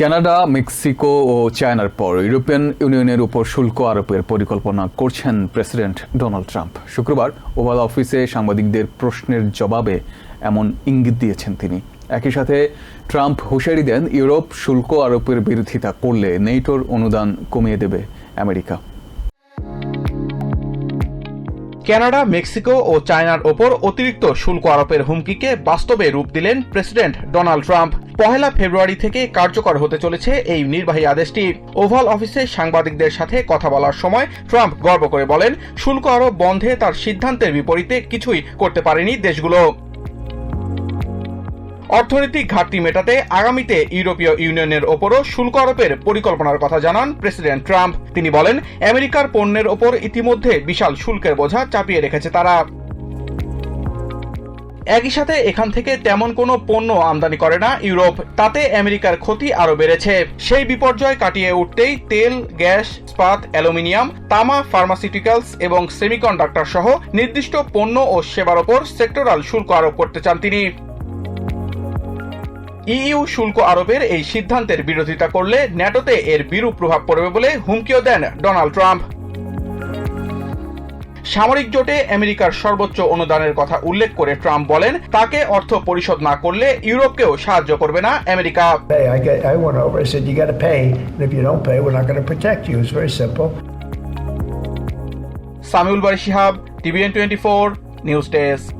Canada, Mexico ও চায়নার পর European ইউনিয়নের উপর শুল্ক আরোপের পরিকল্পনা করছেন প্রেসিডেন্ট ডোনাল্ড ট্রাম্প। শুক্রবার ওভাল অফিসে সাংবাদিকদের প্রশ্নের জবাবে এমন ইঙ্গিত দিয়েছেন তিনি। একই সাথে ট্রাম্প হুঁশিয়ারি দেন, ইউরোপ শুল্ক আরোপের বিরোধিতা করলে নেইটোর অনুদান কমিয়ে দেবে আমেরিকা। কানাডা মেক্সিকো ও চায়নার ওপর অতিরিক্ত শুল্ক আরোপের হুমকিকে বাস্তবে রূপ দিলেন প্রেসিডেন্ট ডোনাল্ড ট্রাম্প। পহেলা ফেব্রুয়ারি থেকে কার্যকর হতে চলেছে এই নির্বাহী আদেশটি। ওভাল অফিসে সাংবাদিকদের সাথে কথা বলার সময় ট্রাম্প গর্ব করে বলেন, শুল্ক আরোপ বন্ধে তার সিদ্ধান্তের বিপরীতে কিছুই করতে পারেনি দেশগুলো। অর্থনৈতিক ঘাটতি মেটাতে আগামীতে ইউরোপীয় ইউনিয়নের ওপরও শুল্ক আরোপের পরিকল্পনার কথা জানান প্রেসিডেন্ট ট্রাম্প। তিনি বলেন, আমেরিকার পণ্যের ওপর ইতিমধ্যে বিশাল শুল্কের বোঝা চাপিয়ে রেখেছে তারা। একই সাথে এখান থেকে তেমন কোনো পণ্য আমদানি করে না ইউরোপ, তাতে আমেরিকার ক্ষতি আরও বেড়েছে। সেই বিপর্যয় কাটিয়ে উঠতেই তেল, গ্যাস, ইস্পাত, অ্যালুমিনিয়াম, তামা, ফার্মাসিউটিক্যালস এবং সেমিকন্ডাক্টর সহ নির্দিষ্ট পণ্য ও সেবার ওপর সেক্টরাল শুল্ক আরোপ করতে চান তিনি। ইইউ শুল্ক আরোপের এই সিদ্ধান্তের বিরোধিতা করলে ন্যাটোতে এর বিরূপ প্রভাব পড়বে বলে হুমকিও দেন ডোনাল্ড ট্রাম্প। সামরিক জোটে আমেরিকার সর্বোচ্চ অনুদানের কথা উল্লেখ করে ট্রাম্প বলেন তাকে অর্থ পরিশোধ না করলে ইউরোপকেও সাহায্য করবে না America. Samiul Bari TVN twenty four news desk.